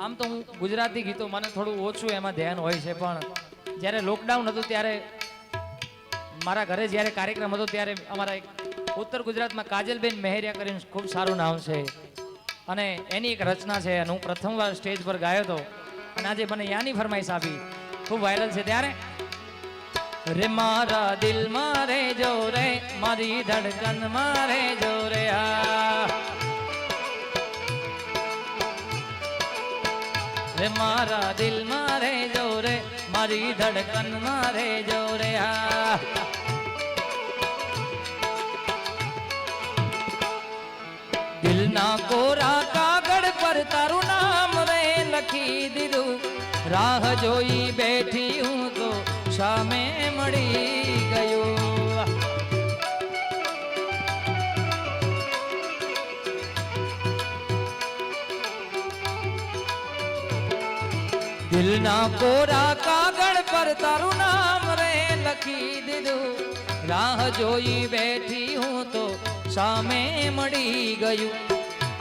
આમ તો હું ગુજરાતી ગીતો મને થોડું ઓછું એમાં ધ્યાન હોય છે, પણ જ્યારે લોકડાઉન હતું ત્યારે મારા ઘરે જ્યારે કાર્યક્રમ હતો ત્યારે અમારા એક ઉત્તર ગુજરાતમાં કાજલબેન મહેરિયા કરીને ખૂબ સારું નામ છે. અને એની એક રચના છે, અને હું પ્રથમવાર સ્ટેજ પર ગાયો હતો. અને આજે મને યાની ફરમાઈશ આપી. ખૂબ વાયરલ છે. ત્યારે રે મારા દિલ મારે જો રે, મારી ધડકન મારે જો રે આ રે મારા દિલ મારે જો રે મારી ધડકન મારે જો રે આ દિલના કોરા કાગળ પર તારું નામ રે લખી દીધું રાહ જોઈ બેઠી હું તો સામે મળી દિલના કોરા કાગળ પર તારું નામ રે લખી દીધું. રાહ જોઈ બેઠી હું તો સામે મળી ગયું.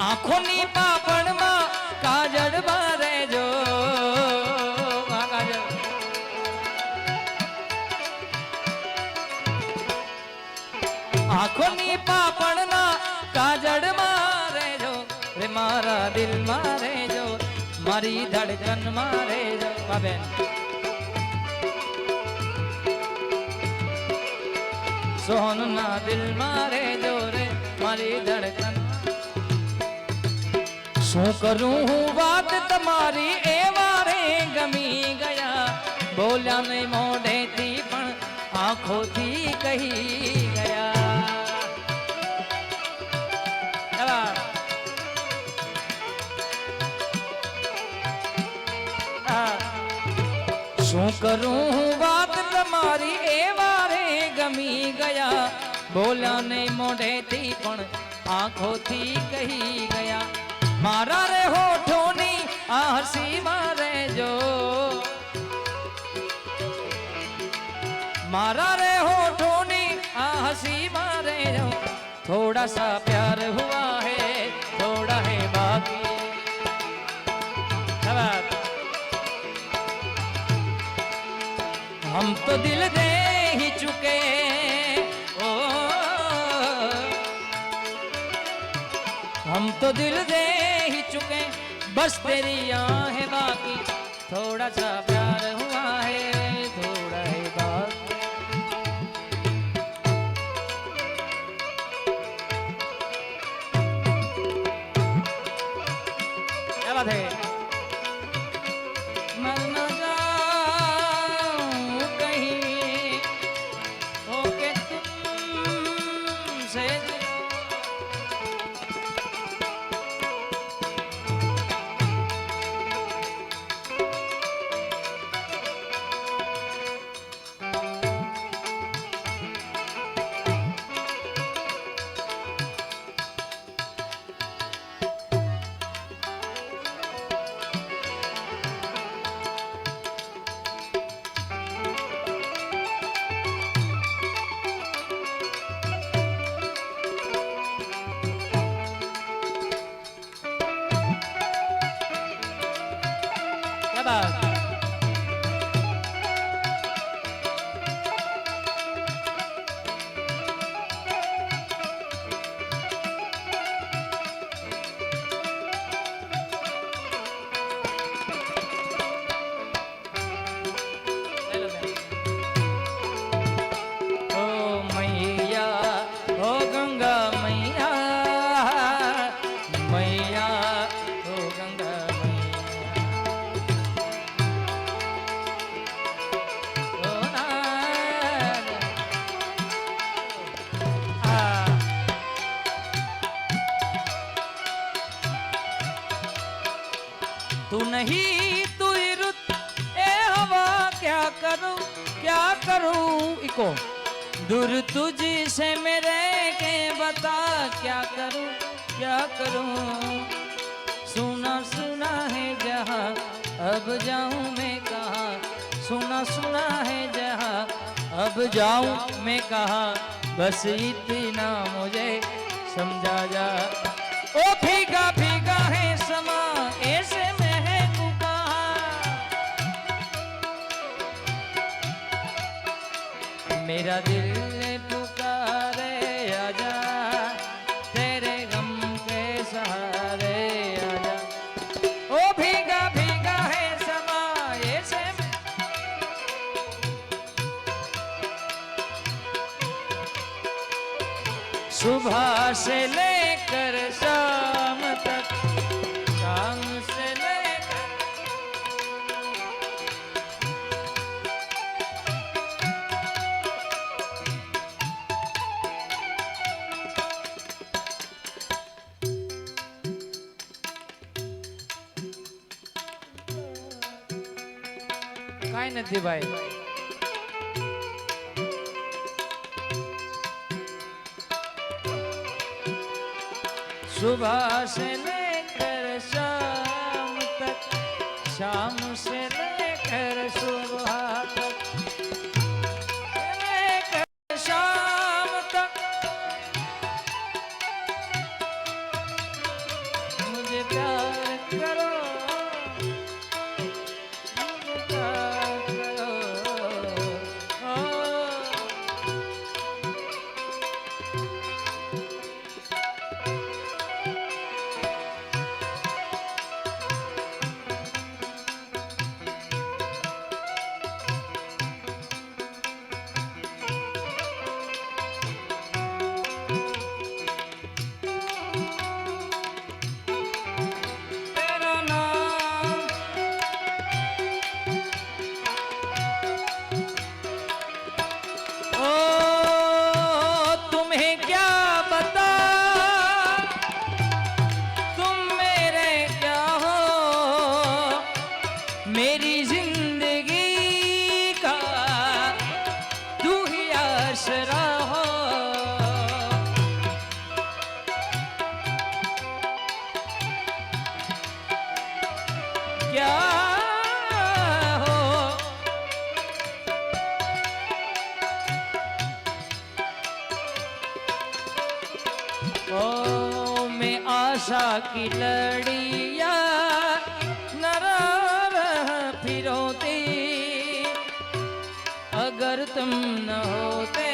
આંખોની પાપણમાં કાજળ બારે જો. આંખોની પાપણના કાજળ મારે જો. રે મારા દિલ મારે જો. મારી ધડકન મારે જો બાબેન સોનના દિલ મારે જોરે મારી ધડકન. શું કરું હું વાત તમારી એ વારે ગમી ગયા. બોલ્યા નહીં મોઢેથી પણ આંખોથી કહી શું કરું હું વાત તમારી એ વારે ગમી ગયા બોલ્યા નહીં મોઢેથી પણ આંખોથી કહી ગયા મારા રે હોઠોની આ હસીમાં રહેજો મારા રે હોઠોની આ હસીમાં રહેજો થોડા સા પ્યાર હુઆ હે तो दिल दे ही चुके। ओ। हम तो दिल दे ही चुके। बस तेरी है बाकी। थोड़ा सा प्यार हुआ है, थोड़ा है तू नहीं, तू रुत। ए हवा, क्या करूँ क्या करूँ? इको, दूर तुझसे मेरे के बता, क्या करूँ क्या करूँ? सुना सुना है जहाँ, अब जाऊँ मैं कहा? सुना सुना है जहाँ, अब जाऊँ मैं कहा? बस इतना मुझे समझा मेरा दिल पुकारे आजा, तेरे गम के सहारे आजा। ओ भीगा भीगा है समा ये से सुबह से लेकर કાંઈ નથી ભાઈ सुबह से लेकर शाम तक शाम से लेकर सुबह आसरा हो क्या हो? ओ मैं आशा की लड़िया फिरोती। अगर तुम न होते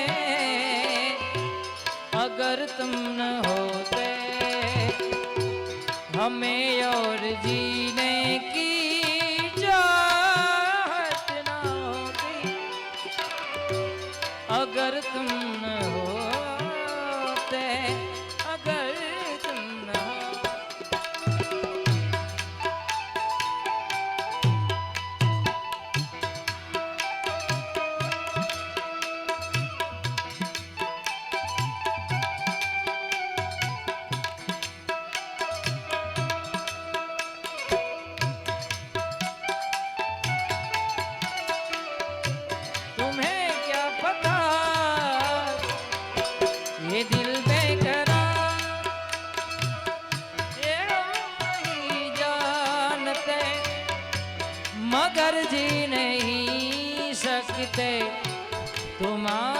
अगर तुम न होते हमें और जीने मगर जी नहीं सकते तुम्हारे भी